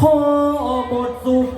ขอบทสุข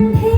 น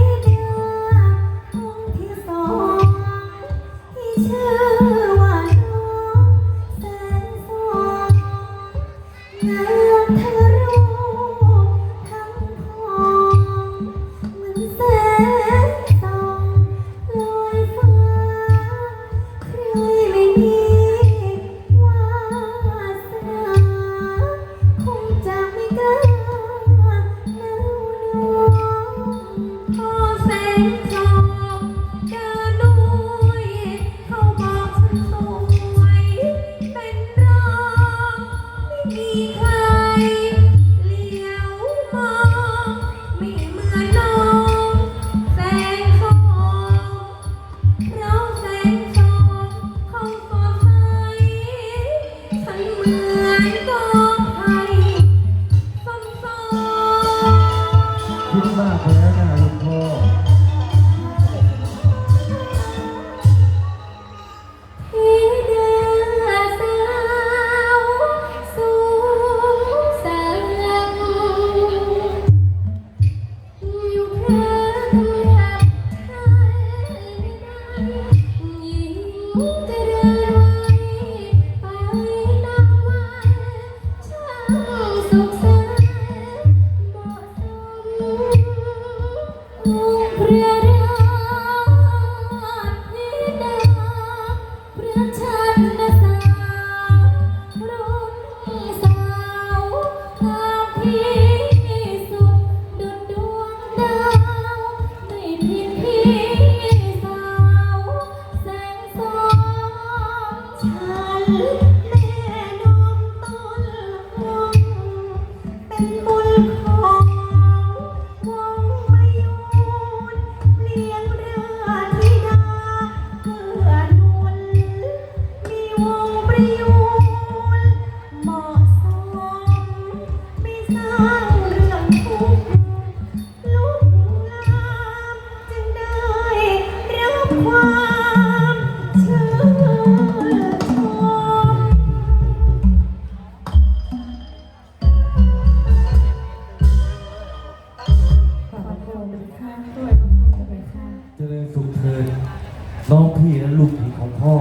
น้องพี่และลูกผีของพ่อ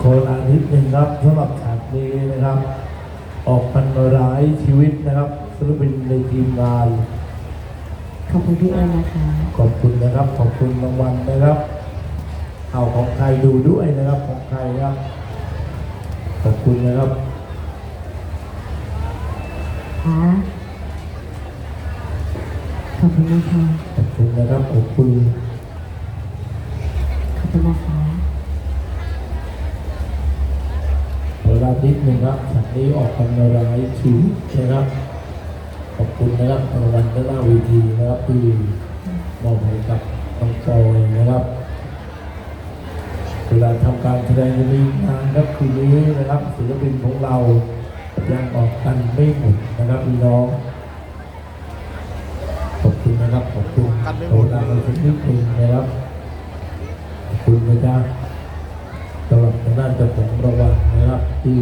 ขอลานิดหนึ่งครับสำหรับฉากนี้นะครับ ออกพันร้ายชีวิตนะครับศิลปินในทีมงาน ขอบคุณพี่เอิญนะคะ ขอบคุณนะครับ ขอบคุณรางวัลนะครับ เอาของใครดูด้วยนะครับ ของใครครับ ขอบคุณนะครับ ค่ะข อบคุณนะคะขอบคุณนะครับขอบคุณขอบคุณนะคะเวลานิดหนึ่งครับฉากนี้ออกพันร้ายชีวิตนะครับ ขอบคุณนะครับรางวัลด้านหน้าเวทีนะครับที่มอบให้กับน้องจอยนะครับเวลาทำการแสดงจะมีงานครับคืนนี้นะครับศิลปินของเรายังออกกันไม่หมดนะครับพี่น้องขอบคุณ นะครับขอบคุณกันไม่โอหมดลาเราสักนิดหนึงนะครับขอบคุณนะจ๊ะสำหรับทางด้านเจ้าของรางวัลนะครับที่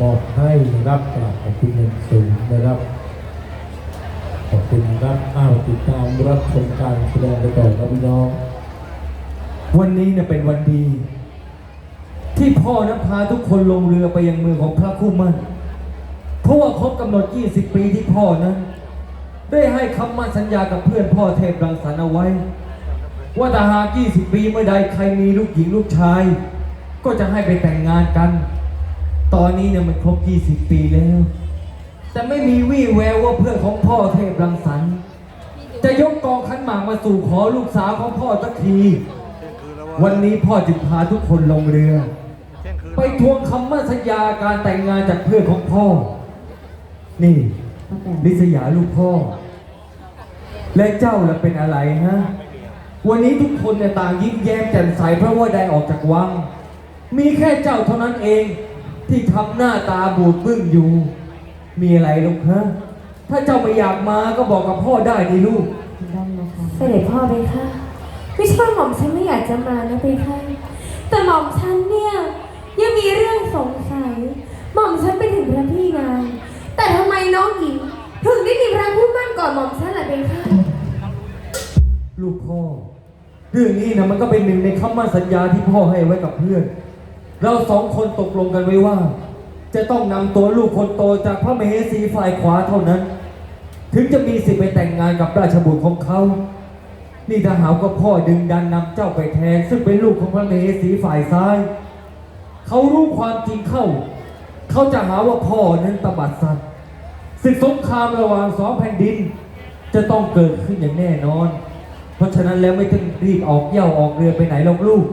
มอบให้นะครับกราบขอบคุณอย่างสูงนะครับ ขอบคุณครับอ้าวติดตามรับชมการแสดงไปต่อครับพี่น้อง วันนี้เนี่ยเป็นวันดี ที่พ่อนั้นพาทุกคนลงเรือไปยังเมืองของพระคู่มั่นราะว่าครบกำหนด 20 ปีที่พ่อนั้น ได้ให้คำมั่นสัญญากับเพื่อนพ่อเทพรังสรรค์เอาไว้ ว่าถ้าหาก20 ปีเมื่อใดใครมีลูกหญิงลูกชาย ก็จะให้ไปแต่งงานกัน ตอนนี้เนี่ยมันครบ 20 ปีแล้ว แต่ไม่มีวี่แววว่าเพื่อนของพ่อเทพรังสรรค์จะยกกองขันหมากมาสู่ขอลูกสาวของพ่อสักที วันนี้พ่อจึงพาทุกคนลงเรือ ไปทวงคำมั่นสัญญาการแต่งงานจากเพื่อนของพ่อ นี่ ลิษยาลูกพ่อ และเจ้าล่ะเป็นอะไรฮะ วันนี้ทุกคนเนี่ยต่างยิ้มแย้มแจ่มใสเพราะว่าได้ออกจากวัง มีแค่เจ้าเท่านั้นเอง ที่ทำหน้าตาบูดบึ้งอยู่ มีอะไรลูกฮะ ถ้าเจ้าไม่อยากมาก็บอกกับพ่อได้ดิลูกได้นะคะเสด็จพ่อไปค่ะไม่ใช่ว่าหม่อมฉันไม่อยากจะมานะไปค่ะแต่หม่อมฉันเนี่ยยังมีเรื่องสงสัย หม่อมฉันไปถึงพระพี่นางแต่ทำไม น้องหญิงถึงได้มีพระผู้มั่นก่อนหม่อมฉันล่ะไปค่ะลูกพ่อ เรื่องนี้นะมันก็เป็นหนึ่งในคำมั่นสัญญาที่พ่อให้ไว้กับเพื่อน เราสองคนตกลงกันไว้ว่า จะต้องนำตัวลูกคนโตจากพระมเหสีฝ่ายขวาเท่านั้น ถึงจะมีสิทธิ์ไปแต่งงานกับราชบุตรของเขา นี่ถ้าหากว่าพ่อดึงดันนำเจ้าไปแทน ซึ่งเป็นลูกของพระมเหสีฝ่ายซ้าย เขารู้ความจริงเข้า เขาจะหาว่าพ่อนั้นตบัดสัตว์ ศึกสงครามระหว่างสองแผ่นดิน จะต้องเกิดขึ้นอย่างแน่นอน เพราะฉะนั้นแล้วไม่ต้องรีบออกเหย่าออกเรือไปไหนหรอกลูก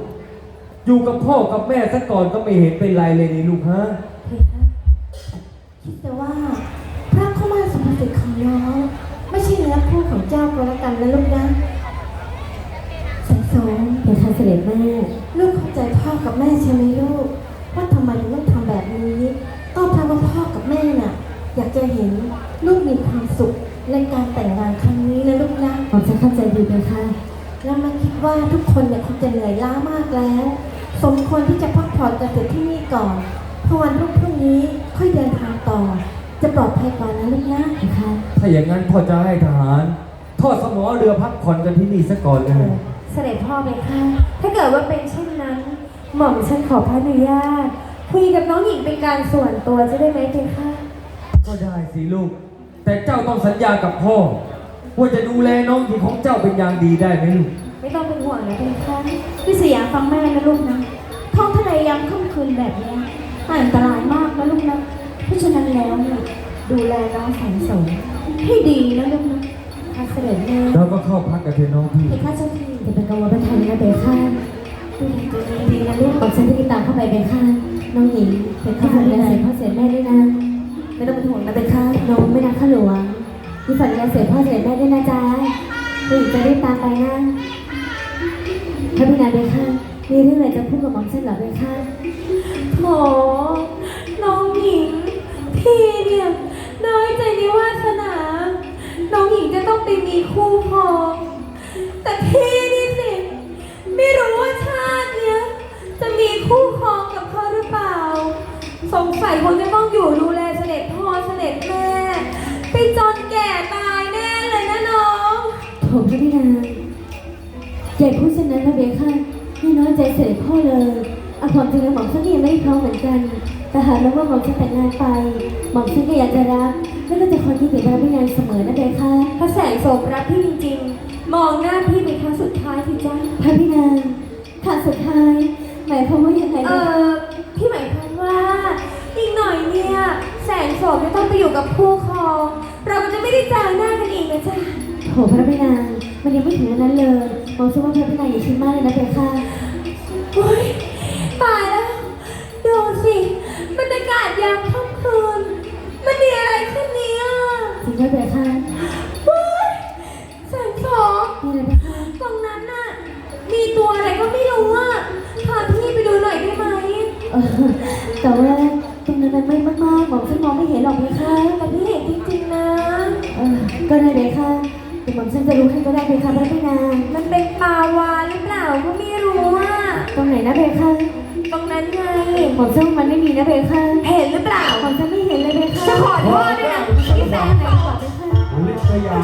อยู่กับพ่อกับแม่ซะก่อนก็ไม่เห็นเป็นไรเลยนี่ลูกฮะเพคะคิดแต่ว่า พระผู้ามั่นสมบัติของน้อไม่ใช่เนื้อคู่ของเจ้าก็แล้วกันนะลูกนะสงสมเดี๋ยวค่ะเสด็จแม่ ลูกเข้าใจพ่อกับแม่ใช่ไหมลูก ว่าทำไมถึงต้อง สุขในการแต่งงานครั้งนี้นะลูกนะผมจะเข้าใจดีไหมคะแล้วมาคิดว่าทุกคนเนี่ยคงจะเหนื่อยล้ามากแล้ว สมควรที่จะพักผ่อนกันเสร็จที่นี่ก่อนพอวันรุ่งพรุ่งนี้ค่อยเดินทางต่อ จะปลอดภัยกว่านะลูกนะนะคะถ้าอย่างนั้นพ่อจะให้ทหาร ทอดสมอเรือพักผ่อนกันที่นี่ซะก่อนเลย เสด็จพ่อไหมคะถ้าเกิดว่าเป็นเช่นนั้น หม่อมฉันขอพระอนุญาตคุยกับน้องหญิงเป็นการส่วนตัวจะได้ไหมเพคะก็ได้สิลูก แต่เจ้าต้องสัญญากับพ่อว่าจะดูแลน้องหญิงของเจ้าเป็นอย่างดีได้ไหมลูก ไม่ต้องเป็นห่วงนะเพคะพี่สยามฟังแม่นะลูกนะท้องทะเลยามค่ำคืนแบบเนี้ยอันตรายมากนะลูกนะเพราะฉะนั้นแล้วเนี่ยดูแลน้องแสนสมให้ดีนะลูกนะพระเสด็จแม่เราก็เข้าพักกับเธอน้องพี่เพคะเจ้าพี่อย่าเป็นกังวลเป็นไทยนะเบค่ะดูแลตัวเองดีนะลูกผมฉันจะติดตามเข้าไปเบค่ะน้องหญิงเป็นข้าพเจ้าเสด็จพ่อเสด็จแม่ด้วยนะ ไม่ต้องเป็นห่วงนะเบค่ะน้องไม่รักข้าหลวงมีฝันเรียเสียพ่อเสียแม่ด้วยนะจ๊ะน้องหญิงจะรีบตามไปนะพระบิดาเบค่ะมีเรื่องอะไรจะพูดกับหม่อมฉันเหรอเบค่ะโถน้องหญิงพี่เนี่ย เช่นนั้นนะเบค่ะนี่น้อยใจเสด็จพ่อเลยเอาความจริงแล้วหม่อมฉันก็ยังไม่พร้อมเหมือนกัน แต่หากรู้ว่าหม่อมฉันแต่งงานไป หม่อมฉันก็อยากจะรักแล้วก็จะคอยคิดถึงพระบิดาเสมอนะเบค่ะพระแสงโสมรักพี่จริงๆ มองหน้าพี่เป็นครั้งสุดท้ายทีจ้าพระบิดาข่าวสุดท้าย หมายความว่ายังไงเอนะอพี่หมายความว่าอีกหน่อยเนี่ยแสงโสมจะต้องไปอยู่กับคู่ครองเราก็จะไม่ได้เจอหน้ากันอีกนะจ๊ะโถพระบิดามันยังไม่ถึงวันนั้นเลย หม่อมฉันว่าพระบิดาอย่าคิดมากเลยนะเบค่ะโอ๊ยตายแล้ว ดูสิบรรยากาศยามค่ำคืน มันมีอะไรขึ้นเนี่ยจริงด้วยเบค่ะโอ๊ยแสงโสมนี่เลยเบค่ะตรงนั้นน่ะ มีตัวอะไรก็ไม่รู้อะพาพี่ไปดูหน่อยได้ไหมเออแต่ว่าตรงนั้นมันไม่มากๆหม่อมฉันมองไม่เห็นหรอกเบค่ะแต่พี่เห็นจริงๆนะ เออก็ได้เบค่ะแต่หม่อมฉันจะรู้ให้ก็ได้เบค่ะพระบิดามั นนะเบค่ะตรงนั้นไงหม่อมฉันว่ามันไม่มีนะเบค่ะเห็นหรือเปล่าหม่อมฉันไม่เห็นเลยเบค่ะจะขอโทษด้วยนะพี่แสงไหนก่อนเบค่ะลิษยา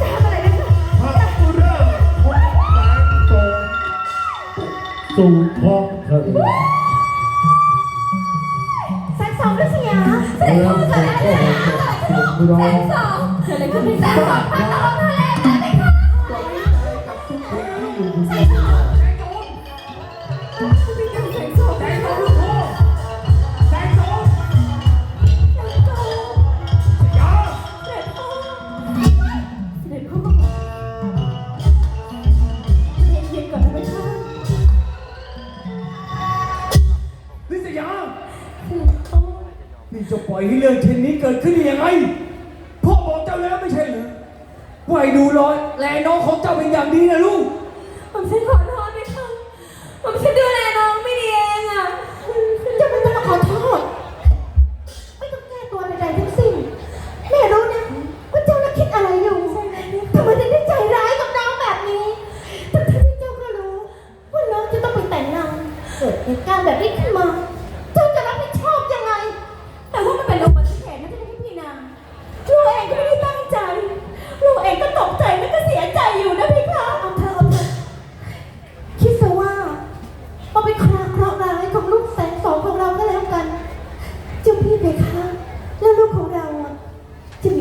จะทำอะไรนะคะพระเริ่มพบแสงโสมสู่ท้องทะเลแสงสองฤษยาแสเริ่มผมก็เห็นจากเสียงร้องสองเกิดอะไรขึ้นพี่แสคะนสองพันตลอดทะเล จะปล่อยให้เรื่องเช่นนี้เกิดขึ้นได้ยังไงพ่อบอกเจ้าแล้วไม่ใช่เหรอว่าให้ดูรอยแลน้องของเจ้าเป็นอย่างดีนะลูก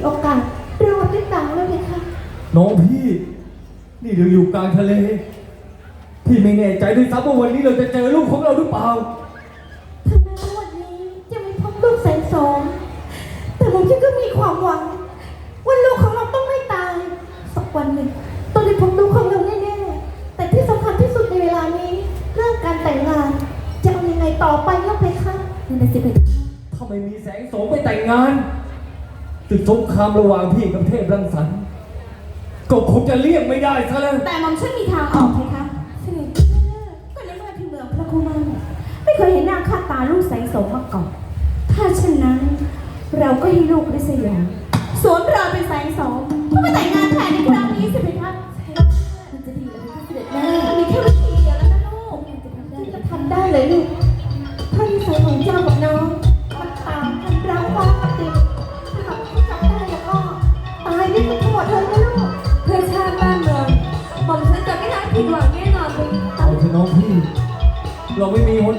โอกาสรอดหรือเปล่าแล้วเพคะน้องพี่ นี่เราอยู่กลางทะเล พี่ไม่แน่ใจด้วยซ้ำว่าวันนี้เราจะเจอลูกของเราหรือเปล่าถึงแม้ว่าวันนี้จะไม่พบลูกแสนสองแต่ผมคิดก็มีความหวังว่าลูกของเราต้องไม่ตายสักวันหนึ่งต้องได้พบลูกของเราแน่ๆแต่ที่สำคัญที่สุดในเวลานี้เรื่องการแต่งงาน จะเอายังไงต่อไปแล้วเพคะนั่นน่ะสิเพคะถ้าไม่มีแสงโสมไปแต่งงาน ศึกสงครามระหว่างพี่กับเทพรังสรรค์ก็คงจะเลี่ยงไม่ได้ซะแล้ว แต่หมอมฉันมีทางออกเพคะเสด็จแม่ก็ในเมื่อที่เมืองพระคุมันไม่เคยเห็นหน้าค่าตาลูกแสงโสมมาก่อน ถ้าเช่นนั้น เราก็ให้ลูกริษยาสวมรอยเป็นแสงโสมเพื่อมาแต่งงานแทนในครั้งนี้สิเพ เราไม่มีหน